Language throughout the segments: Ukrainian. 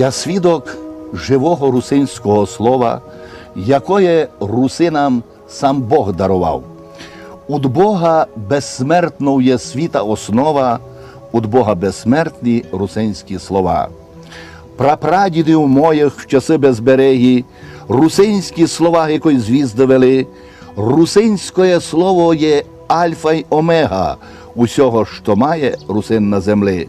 Я свідок живого русинського слова, якое русинам сам Бог дарував. От Бога безсмертною є світа основа, от Бога безсмертні русинські слова. Прапрадідів моїх в часи безбереги, русинські слова якої звізди вели, русинське слово є альфа й омега усього, що має русин на землі.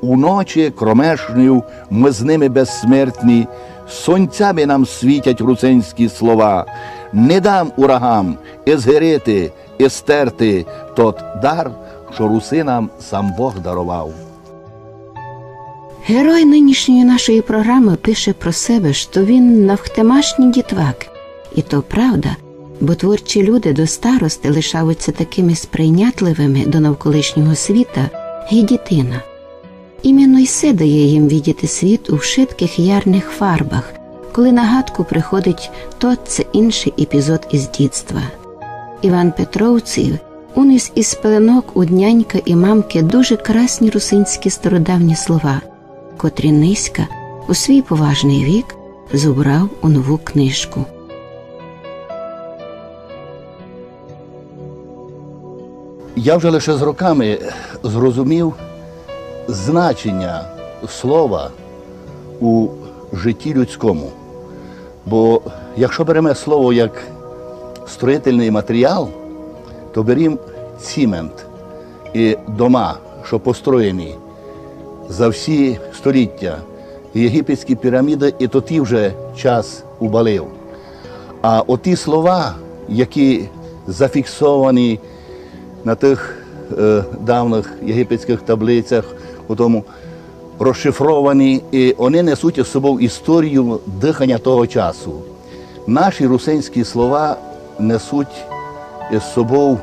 Уночі кромешню ми з ними безсмертні, сонцями нам світять русинські слова. Не дам урагам і згоріти, і стерти тот дар, що русинам сам Бог дарував. Герой нинішньої нашої програми пише про себе, що він навхтемашній дітвак. І то правда, бо творчі люди до старости лишаються такими сприйнятливими до навколишнього світа, і дітина. Іменно й це дає їм віддіти світ у вшитких ярних фарбах, коли на гадку приходить то це інший епізод із дітства. Іван Петровців уніс із пеленок у днянька і мамки дуже красні русинські стародавні слова, котрі низька у свій поважний вік зубрав у нову книжку. Я вже лише з роками зрозумів значення слова у житті людському. Бо якщо беремо слово як строїтельний матеріал, то беремо цімент і дома, що построєні за всі століття, єгипетські піраміди, і то ті вже час убалив. А оті слова, які зафіксовані на тих е, давніх єгипетських таблицях, у тому розшифровані, і вони несуть із собою історію дихання того часу. Наші русинські слова несуть із собою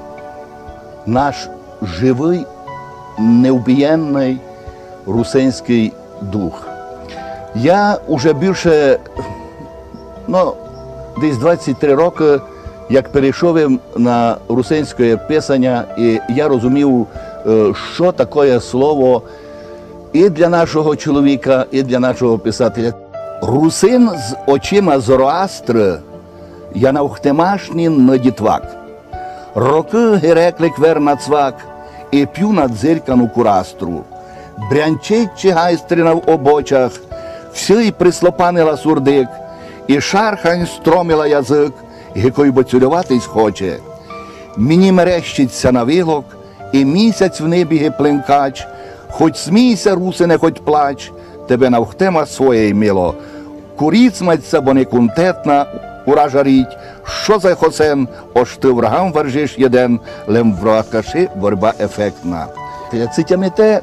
наш живий, невбієнний русинський дух. Я вже більше, ну, десь 23 роки, як перейшов на русинське писання, і я розумів, е, що таке слово і для нашого чоловіка, і для нашого писателя. Русин з очима Зороастри, я навхтемашнін на. Роки гереклик вер на цвак, і п'ю на дзиркану курастру. Брянчить чигайстрина в обочах, всій прислопанила сурдик, і шархань стромила язик, який боцюлюватись хоче. Мені мерещиться на вилок, і місяць в небі геплинкач, хоч смійся, русине, хоч плач, тебе навхтема своє мило. Куріцматься, бо не кунтетна, ура жаріть, що за хосен, ош ти врагам вержиш єден, лем вракаши борьба ефектна. Цитями те,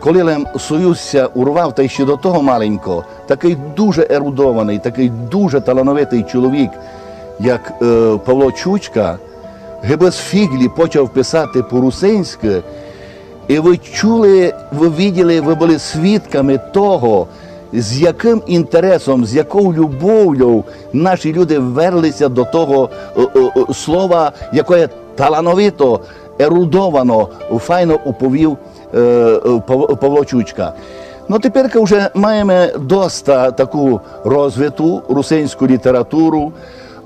коли Лем Союзся урвав, та й ще до того маленько, такий дуже ерудований, такий дуже талановитий чоловік, як е, Павло Чучка, гебес фіглі почав писати по-русинськи, і ви чули, ви виділи, ви були свідками того, з яким інтересом, з якою любов'ю наші люди верлися до того е, е, е, слова, яке талановито, ерудовано, файно уповів е, е, Павло Чучка. Ну, тепер вже маємо доста таку розвиту русинську літературу.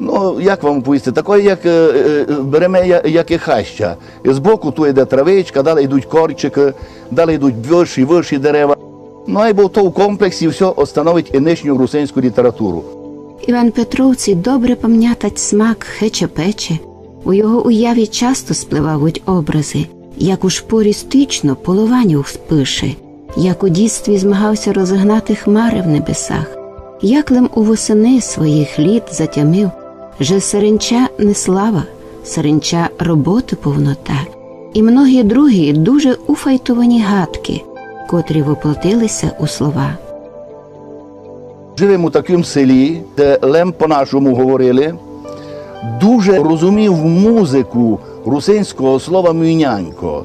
Ну, як вам повісти, такої, як е, е, береме, як і хаща. Збоку ту йде травичка, далі йдуть корчики, далі йдуть вищі, вищі дерева. Ну, а то в комплексі все остановить і нижню русинську літературу. Іван Петровці добре пам'ятать смак хече-пече. У його уяві часто спливають образи, як у шпорі стично полованю спише, як у дітстві змагався розгнати хмари в небесах, як лем у восени своїх літ затямив, же саренча не слава, саренча роботи повнота, і многі другі дуже уфайтовані гадки, котрі воплотилися у слова. Живемо у такому селі, де Лем по-нашому говорили, дуже розумів музику русинського слова мюнянько.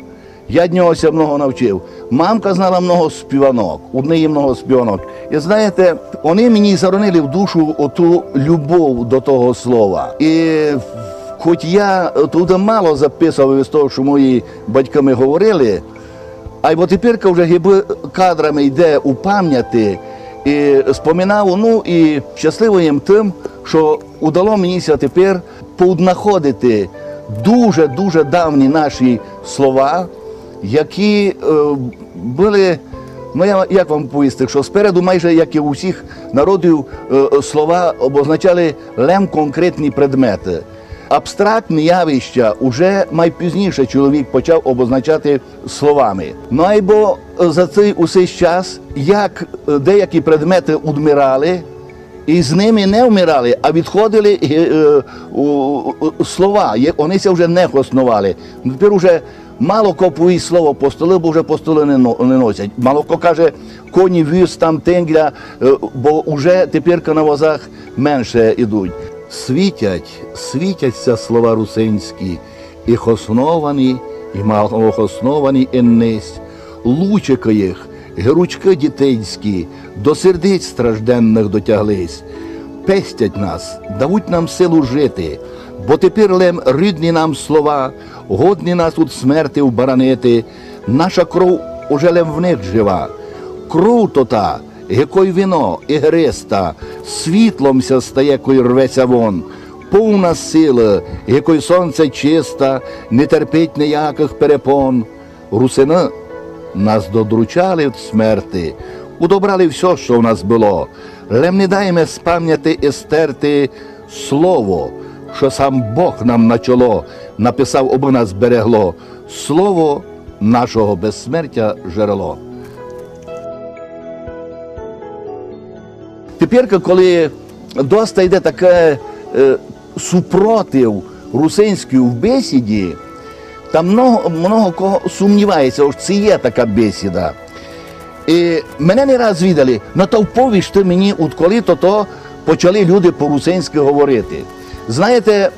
Я від нього ся много навчив. Мамка знала много співанок, у неї много співанок. І знаєте, вони мені заронили в душу оту любов до того слова. І хоч я туди мало записував із того, що мої батьками говорили, а бо тепер вже гиби кадрами йде у пам'яті і споминав, ну і щасливо їм тим, що удало мені тепер поуднаходити дуже-дуже давні наші слова, які е, були, ну я як вам повісти, що спереду, майже як і у всіх народів, е, слова обозначали лем конкретні предмети. Абстрактні явища уже найпізніше чоловік почав обозначати словами. Ну або за цей усей час, як е, деякі предмети удмирали, і з ними не вмирали, а відходили е, е, у- слова. Вони це вже не основали. Тепер уже мало кого слово по столу, бо вже по столу не, носять. Мало хто каже, коні віз там тенгля, е, бо вже тепер на возах менше йдуть. Світять, світяться слова русинські, їх основані і малоосновані еннесь, лучика їх, геручки дітейські, до сердець стражденних дотяглись. Пестять нас, дадуть нам силу жити, бо тепер лем рідні нам слова, годні нас від смерти вбаранити, наша кров уже лем в них жива. Кров то та, якой вино, ігриста, світломся стає, кой рветься вон. Повна сила, якой сонце чиста, не терпить ніяких перепон. Русини нас додручали від смерти, удобрали все, що в нас було. Лем не дайме з пам'яті і стерти слово, що сам Бог нам на чоло написав, аби нас берегло. Слово нашого безсмертя джерело. Тепер, коли доста йде таке е, супротив русинській в бесіді, там много, много кого сумнівається, що це є така бесіда. І мене не раз віддали, ну то вповіжте мені, от коли то, то почали люди по-русинськи говорити. Знаєте,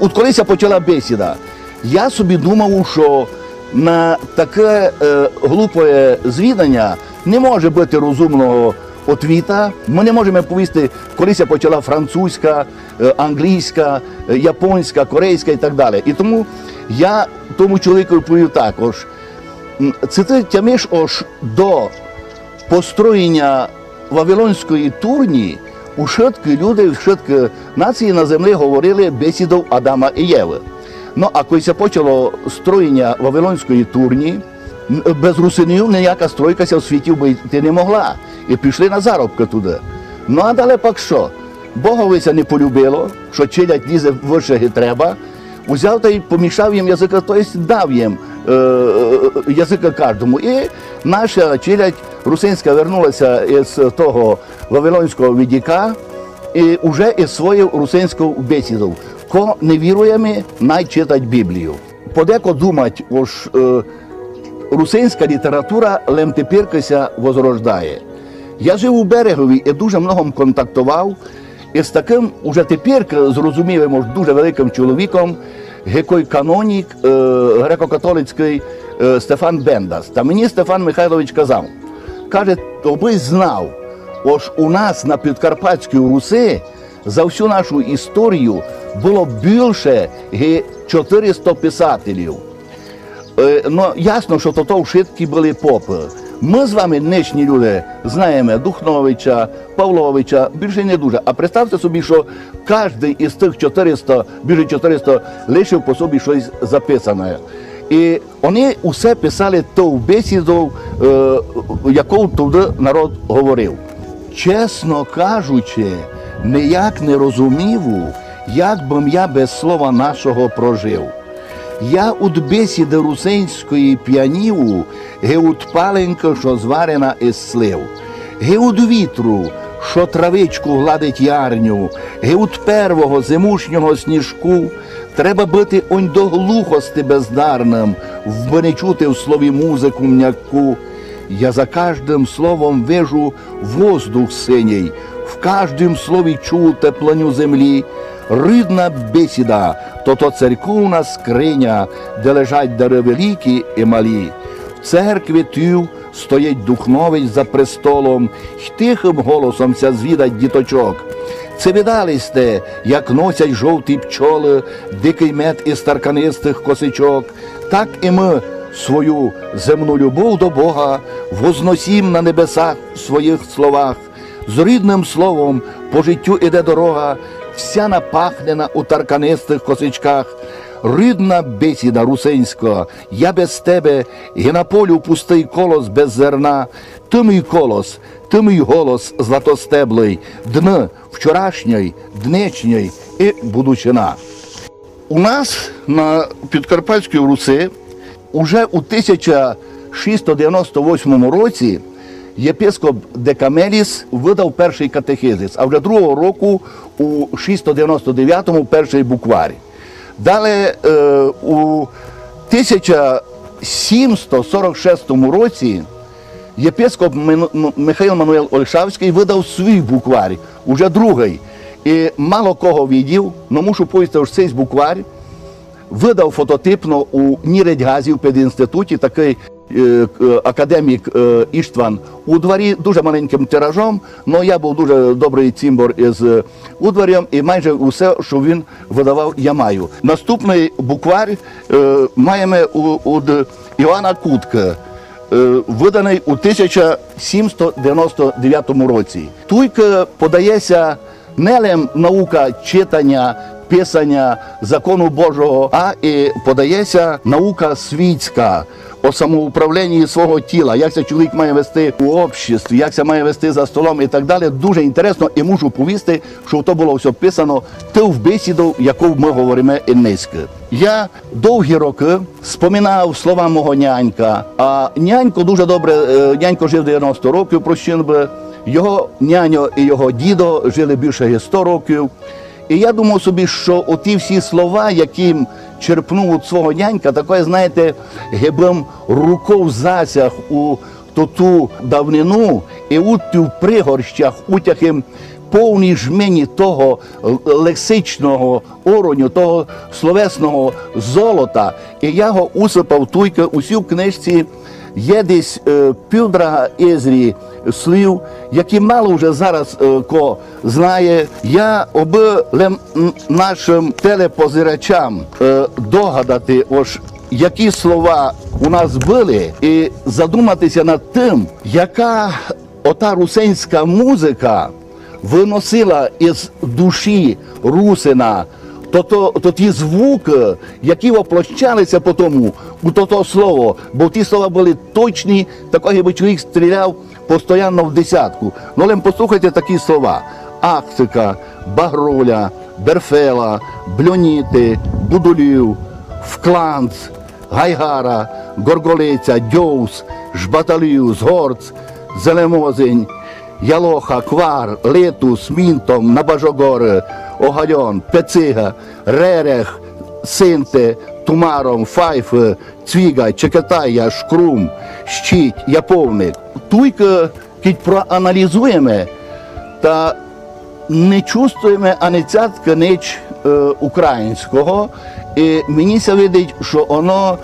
от коли ця почала бесіда, я собі думав, що на таке е, глупе звідання не може бути розумного отвіта. Ми не можемо повісти, коли ця почала французька, е, англійська, е, японська, корейська і так далі. І тому я тому чоловіку відповів також. Це ти тямиш аж до построєння Вавилонської турні у люди, швидкі нації на землі говорили бесідов Адама і Єви. Ну, а коли це почало строєння Вавилонської турні, без русинів ніяка стройка в світі вбити не могла. І пішли на заробки туди. Ну, а далі пак що? Богові не полюбило, що чилять лізе вище треба. Узяв та й помішав їм язика, тобто дав їм язика кожному. І наша челядь русинська вернулася із того Вавилонського відіка і вже із свою русинську бесіду. Ко не віруємо, най читать Біблію. Подеко думать, ось е, русинська література лем возрождає. Я жив у берегові і дуже многом контактував із таким уже тепер зрозумілим, дуже великим чоловіком, гекой канонік е, греко-католицький е, Стефан Бендас. Та мені Стефан Михайлович казав, каже, тоби знав, ось у нас на Підкарпатській Руси за всю нашу історію було більше ге 400 писателів. Ну, ясно, що то, то вшитки були попи. Ми з вами, нинішні люди, знаємо Духновича, Павловича, більше не дуже. А представте собі, що кожен із тих 400, більше 400, лишив по собі щось записане. І вони усе писали ту бесіду, е, яку туди народ говорив. Чесно кажучи, ніяк не розумів, як би я без слова нашого прожив. Я от бесіди русинської п'яніву, ге от паленька, що зварена із слив, ге вітру, що травичку гладить ярню, ге первого зимушнього сніжку, треба бити онь до глухости бездарним, вби не чути в слові музику м'яку. Я за каждым словом вижу воздух синій, в каждом слові чую теплоню землі. Ридна бесіда, то то церковна скриня, де лежать дари великі і малі. В церкві тю стоїть духнович за престолом, й тихим голосом ся звідать діточок. Це видали сте, як носять жовті пчоли, дикий мед із тарканистих косичок, так і ми свою земну любов до Бога возносім на небесах в своїх словах. З рідним словом по життю іде дорога, вся напахнена у тарканистих косичках. Ридна бесіда русинська, я без тебе, і на полю пустий колос без зерна. Ти мій колос, ти мій голос златостеблий, дни вчорашній, днечній і будучина. У нас на Підкарпатській Руси уже у 1698 році єпископ Декамеліс видав перший катехизис, а вже другого року у 699-му перший букварь. Далі е, у 1746 році єпископ Михайло Мануел Ольшавський видав свій букварь, уже другий. І мало кого відів, але мушу повісти, що цей букварь видав фототипно у Ніредьгазі в педінституті такий академік е, Іштван у дворі дуже маленьким тиражом. але я був дуже добрий цімбор із е, удварем, і майже усе, що він видавав, я маю. Наступний буквар е, маємо у, Іоанна Кутка. е, Виданий у 1799 році. Туйка подається не наука читання, писання закону Божого, а і подається наука світська о самоуправлінні свого тіла, як це чоловік має вести у обществі, як це має вести за столом і так далі. Дуже інтересно і можу повісти, що то було все писано ти в бесіду, яку ми говоримо низько. Я довгі роки споминав слова мого нянька, а нянько дуже добре, е, нянько жив 90 років, прощин би. Його няньо і його дідо жили більше як 100 років. І я думав собі, що оті всі слова, яким черпнув від свого нянька, таке, знаєте, гибим руков засяг у ту, давнину і у в пригорщах, утягим повній жмені того лексичного ороню, того словесного золота. І я його усипав туйка усі в книжці. Є десь е, півдра езрі слів, які мало вже зараз е, ко знає. Я оби нашим телепозирачам е, догадати, ось які слова у нас були, і задуматися над тим, яка ота русинська музика виносила із душі русина то, то, то ті звуки, які воплощалися по тому, у то, то слово, бо ті слова були точні, такого якби чоловік стріляв постійно в десятку. Ну, але послухайте такі слова: Акцика, Багроля, Берфела, Бльоніти, Будулів, Вкланц, Гайгара, Горголиця, Дьоус, Жбаталів, Згорц, Зелемозень, Ялоха, Квар, Литус, Мінтом, Набажогори, Огальон, Пецига, Ререх, Синте, Тумаром, Файфи, Цвіга, Чекатая, Шкрум, Щить, Яповник. Туйка, кіть проаналізуємо, та не чувствуємо ані цятка ніч українського, і мені се видить, що воно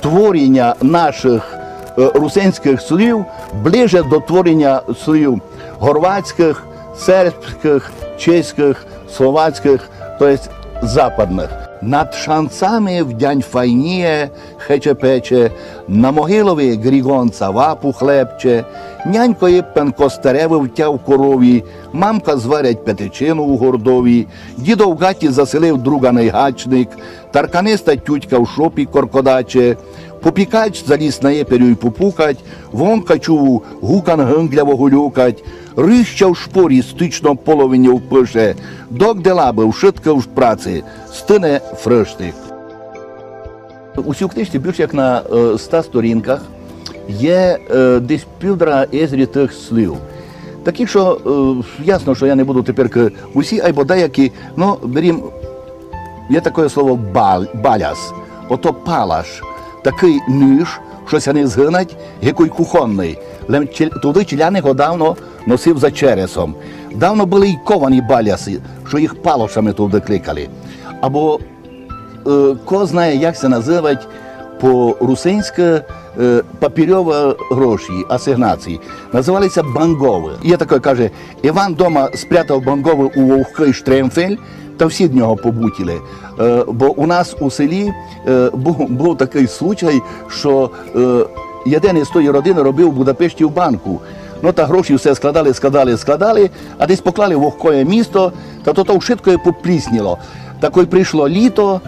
творення наших русинських слів ближе до творення слів горватських, сербських, чеських, словацьких, тобто западних. Над шанцами в дянь файніє, хече пече, на могилові грігонца вапу хлебче, нянько єпен костереви втяв корові, мамка зварять петичину у гордові, дідо в гаті заселив друга найгачник, тарканиста тютька в шопі коркодаче, Попікач заліз на єперю й попукать, вонка чув гукан гингляво гулюкать, рища в шпорі стично половині впише, док де лаби вшитка в праці, стине фриштик. У книжці більше як на е, ста сторінках є е, десь півтора езрі тих слів. Такі, що е, ясно, що я не буду тепер усі, або деякі, ну берім Є таке слово бал, баляс, ото палаш, такий ніж, що ся не згинать, який кухонний. Туди челяни його давно носив за чересом. Давно були й ковані баляси, що їх палошами туди кликали. Або е, ко знає, як це називать по-русинськи е, гроші, асигнації. Називалися бангови. Є таке, каже, Іван дома спрятав бангови у вовхи штремфель, та всі до нього побутіли. Е, бо у нас у селі е, був, був такий случай, що е, один із тої родини робив в Будапешті в банку. Ну та гроші все складали, складали, складали, а десь поклали в вогкое місто, та то то швидко поплісніло. Такой прийшло літо,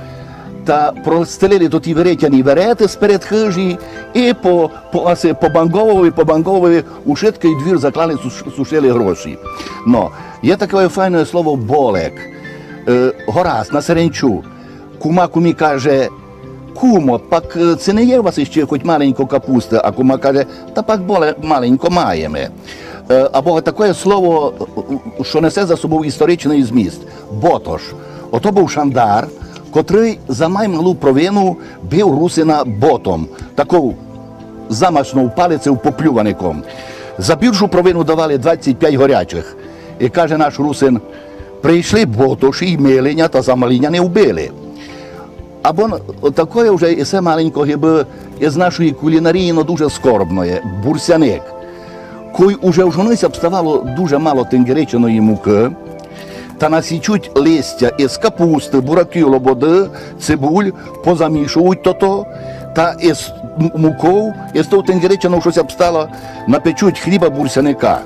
та простелили тут і веретяні верети сперед хижі, і по, по, асе, по по бангової у швидкий двір заклали, суш- сушили гроші. Но, є таке файне слово болек. Е, Горас на Серенчу. Кума кумі каже, кумо, пак е, це не є у вас іще хоч маленько капусти, а кума каже, та пак боле маленько маємо. Е, Або таке слово, е, що несе за собою історичний зміст ботош. Ото був шандар, котрий за маймалу провину бив русина ботом, таку замашну палицю поплюваником. За більшу провину давали 25 горячих. І каже наш русин, прийшли ботоші і милення та за маління не вбили. Або таке вже і все маленько гиби із нашої кулінарії, ну дуже скорбної, бурсяник. Кой уже в жонися обставало дуже мало тенгереченої муки, та насічуть листя із капусти, бураків, лободи, цибуль, позамішують то-то, та із муков, із того тенгереченого щось обстало, напечуть хліба бурсяника.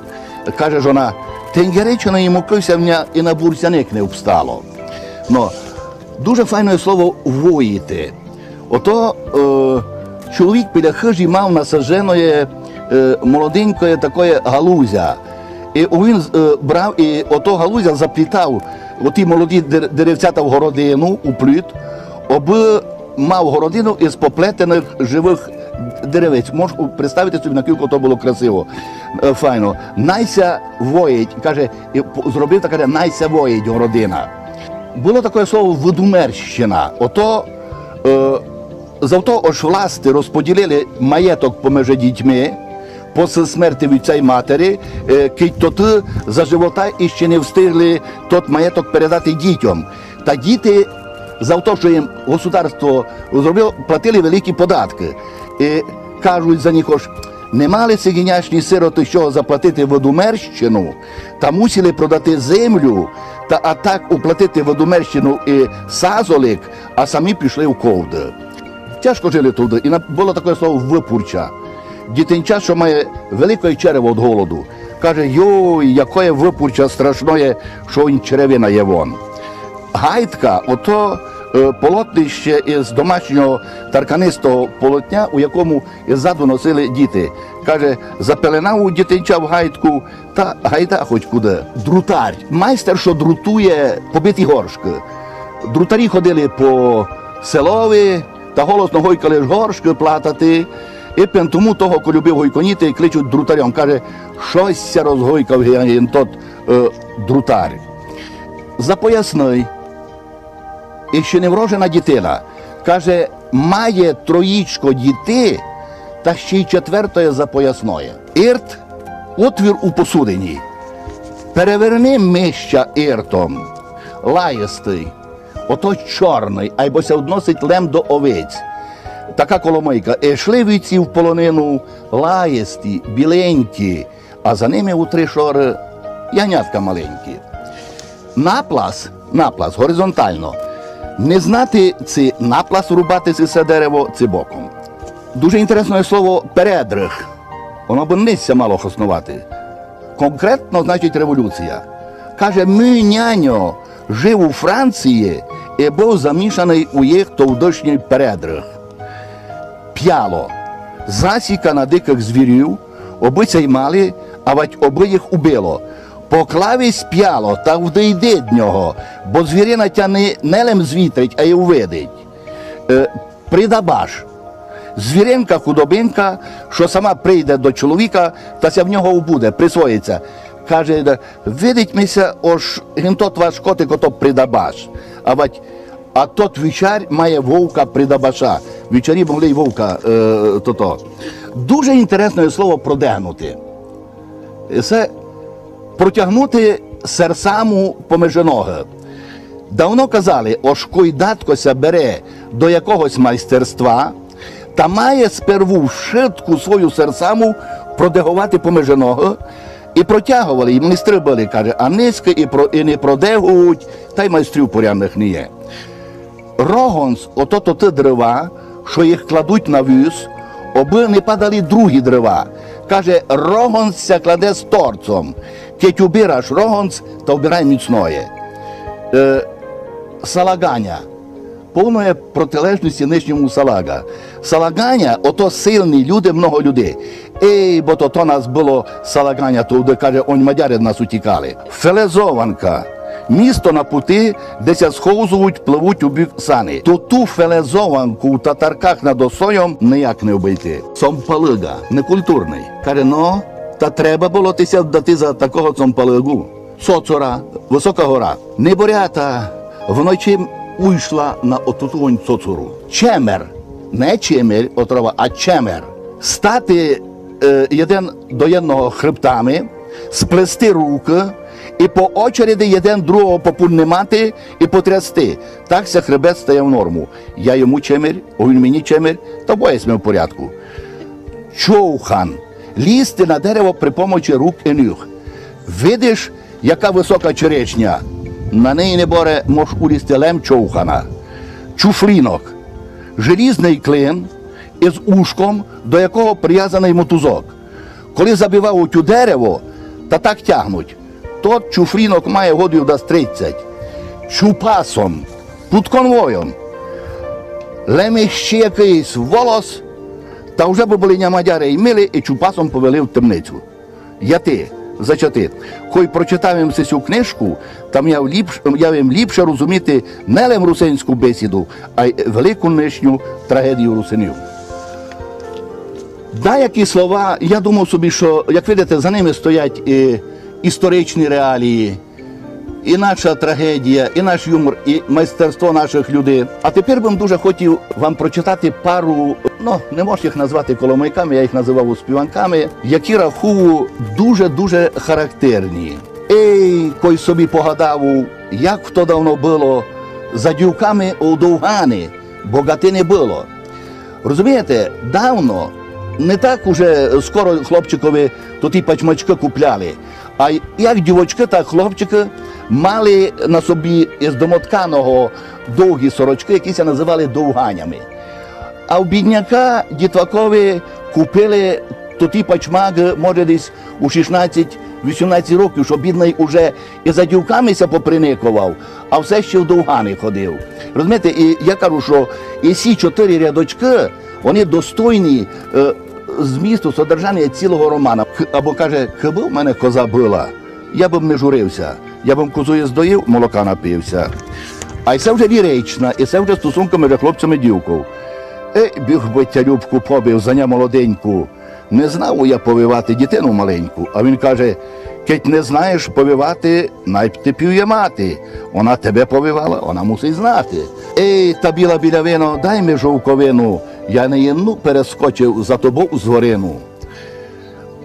Каже жона, тенгереченої муки вся і на бурсяник не обстало. Но дуже файне слово воїти. Ото е, чоловік біля хижі мав насадженої е, молоденької такої галузя. І він е, брав і ото галузя заплітав оті молоді дер- деревцята в городину у пліт, аби мав городину із поплетених живих деревець. Можеш представити собі, наскільки то було красиво, е, файно. Найся воїть, каже, зробив так, каже, найся воїть городина. Було таке слово видумерщина. Ото е, за то аж власти розподілили маєток поміж дітьми після смерті від цієї матері, е, кить то за живота і ще не встигли тот маєток передати дітям. Та діти за те, що їм государство зробило, платили великі податки. І кажуть за них, ось, не мали ці гіняшні сироти, що заплатити водомерщину, та мусили продати землю, та а так уплатити водомерщину і сазолик, а самі пішли в ковди. Тяжко жили туди, і було таке слово випурча. Дітинча, що має велике черево від голоду, каже: йой, яке випурча страшне, що він черевина є вон. Гайтка, ото полотнище із домашнього тарканистого полотня, у якому ззаду носили діти. Каже, запеленав у дитинча в гайтку та гайда хоч куди. Друтар, майстер, що друтує побиті горшки. Друтарі ходили по селові та голосно гойкали ж горшки платати. І тому того, ко любив гойконіти, кличуть друтарем. Каже, щось розгойкав тот е, друтар. Запоясний, і ще не врожена дітина. Каже, має троїчко діти, та ще й четвертоє запоясноє. Ірт отвір у посудині. Переверни мища іртом, лаєстий, ото чорний, айбо ся односить лем до овець. Така коломийка. І йшли війці в полонину лаєсті, біленькі, а за ними у три шори ягнятка маленькі наплас, наплас горизонтально. Не знати, чи наплас рубати це дерево, чи боком. Дуже інтересне слово передрих. Воно б нися мало хоснувати. Конкретно значить революція. Каже, мій няньо жив у Франції і був замішаний у їх товдошній передрих. П'яло. Засіка на диких звірів, оби цей мали, а вать оби їх Поклаві сп'яло та вдійди до нього, бо звірина тя не, не лем звітрить, а й увидить. Е, придабаш. Звіринка худобинка, що сама прийде до чоловіка, та ся в нього убуде, присвоїться. Каже, видить мися, ож гінтот ваш котик ото придабаш. А вать, а тот вічар має вовка придабаша. Вічарі могли й вовка е, то-то. Дуже інтересне слово продегнути. Це протягнути серсаму поміж. Давно казали, ож койдаткося бере до якогось майстерства, та має сперву шитку свою серсаму продегувати поміж нього. І протягували, і майстри були, каже, а низько і, про, і не продегують, та й майстрів порядних не є. Рогонс, ото то ті дерева, що їх кладуть на віз, аби не падали другі дерева. Каже, рогонс ся кладе з торцом. Кеть убираш рогонс, то обирай міцноє. Е, салаганя. Повної протилежності нижньому салага. Салаганя, ото сильні люди, много людей. Ей, бо то, то нас було салаганя, туди, каже, он мадяри нас утікали. Фелезованка. Місто на пути, де ся сховзують, пливуть у бік сани. То ту фелезованку у татарках над осоєм ніяк не обійти. Цомпалига, некультурний. Каже, ну, та треба було тися дати за такого цомпалигу. Соцора, висока гора. Неборята вночі уйшла на отутунь соцуру. Чемер, не чемер, отрова, а чемер. Стати е, до одного хребтами, сплести руки і по очереді один другого попульнимати і потрясти. Так ся хребет стає в норму. Я йому чемер, він мені чемер, та обоє ми в порядку. Човхан. Лізти на дерево при помочі рук і ніг. Видиш, яка висока черешня. На неї не боре мож улізти лем човхана. Чуфрінок. Желізний клин із ушком, до якого прив'язаний мотузок. Коли забивають у дерево, та так тягнуть. Тот чуфрінок має годів до 30. Чупасом, під конвоєм. Лемі ще якийсь волос, та вже би були нямадяри й мили, і чупасом повели в темницю. Я ти, зачати, кой прочитав їм цю книжку, там я, ліпш, їм ліпше розуміти не лем русинську бесіду, а й велику нижню трагедію русинів. Деякі слова, я думав собі, що, як видите, за ними стоять і історичні реалії, і наша трагедія, і наш юмор, і майстерство наших людей. А тепер би дуже хотів вам прочитати пару, ну не можу їх назвати коломийками, я їх називав співанками, які рахую дуже-дуже характерні. Ей, кой собі погадав, як то давно було, за дівками у Довгани, богати не було. Розумієте, давно не так уже скоро хлопчикові то ті пачмачки купляли. А як дівочки, так хлопчики мали на собі із домотканого довгі сорочки, які називали довганями. А у бідняка дітвакові купили то ті пачмаги, може, десь у 16-18 років, що бідний уже і за дівками ся поприникував, а все ще в довгани ходив. Розумієте, і я кажу, що і ці чотири рядочки, вони достойні е, змісту, содержання цілого романа. Або каже, хиби в мене коза була, я б не журився, я б козою здоїв, молока напився. А це вже лірична, і це вже стосунки між хлопцем і дівкою. Ей, біг би тя Любку побив за ня молоденьку. Не знав я повивати дитину маленьку. А він каже: Кеть не знаєш повивати, найб ти п'ює мати. Вона тебе повивала, вона мусить знати. Ей, та біла білявино, дай ми жовковину. Я не єну перескочив за тобою з горину.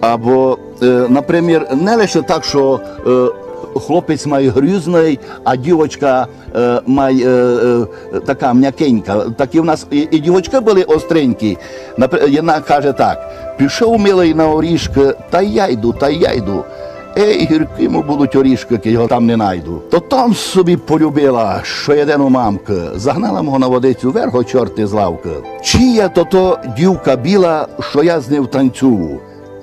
Або, е, наприклад, не лише так, що е, хлопець має грізний, а дівочка е, має е, е, така м'якенька. Такі в нас і, і дівочки були остренькі. Вона каже так: пішов милий на орішки, та я йду, та я йду. Ей, гіркими будуть орішки, як його там не найду. То там собі полюбила, що єдину мамки, загнала мого на водицю верхо чорти з лавки. Чия то то дівка біла, що я з ним танцюю.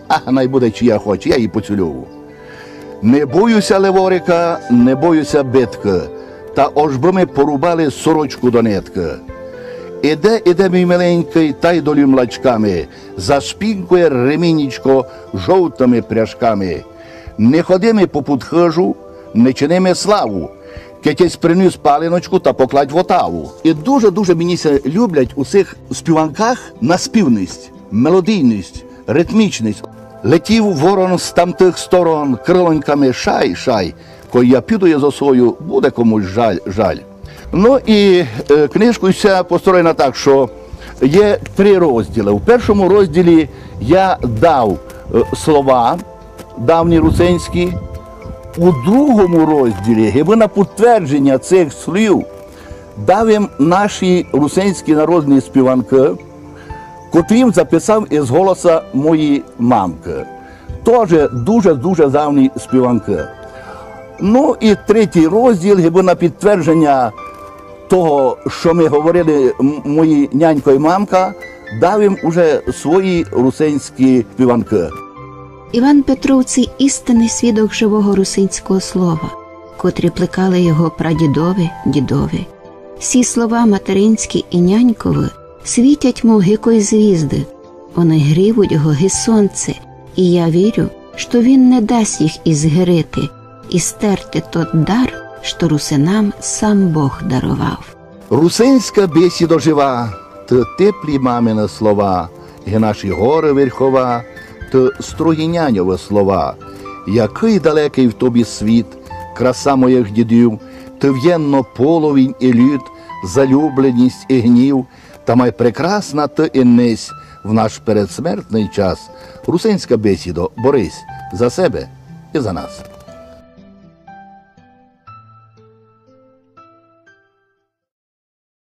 А най буде чия хоче, я її поцілюю. Не боюся леворика, не боюся битки, та ож би ми порубали сорочку до нитки. Іде, іде мій миленький, та й долю млачками, зашпінкує ремінічко жовтими пряжками. Не ходими по путхижу, не чиними славу. Кетесь приніс палиночку та покладь в отаву. І дуже-дуже мені люблять у цих співанках наспівність, мелодійність, ритмічність. Летів ворон з тамтих сторон крилоньками шай, шай. Кой я піду я за свою, буде комусь жаль, жаль. Ну і е, книжку ця построєна так, що є три розділи. У першому розділі я дав е, слова давні русинські. У другому розділі, якби на підтвердження цих слів, дав їм наші русинські народні співанки. Котрим записав із голоса моєї мамки. Теж дуже-дуже давні співанки. Ну і третій розділ, гиби на підтвердження того, що ми говорили мої нянько і мамка, дав їм уже свої русинські співанки. Іван Петров це істинний свідок живого русинського слова, котрі плекали його прадідові, дідові. Всі слова материнські і нянькові світять, мов гикої звізди, вони грівуть його ги сонце, і я вірю, що він не дасть їх ізгирити і стерти тот дар, що русинам сам Бог дарував. Русинська бесіда жива, то теплі мамини слова, і наші гори верхова, то строгіняньові слова. Який далекий в тобі світ, краса моїх дідів, то в'єнно половінь і люд, залюбленість і гнів, та май прекрасна ти і нись в наш передсмертний час. Русинська бесідо, борись за себе і за нас.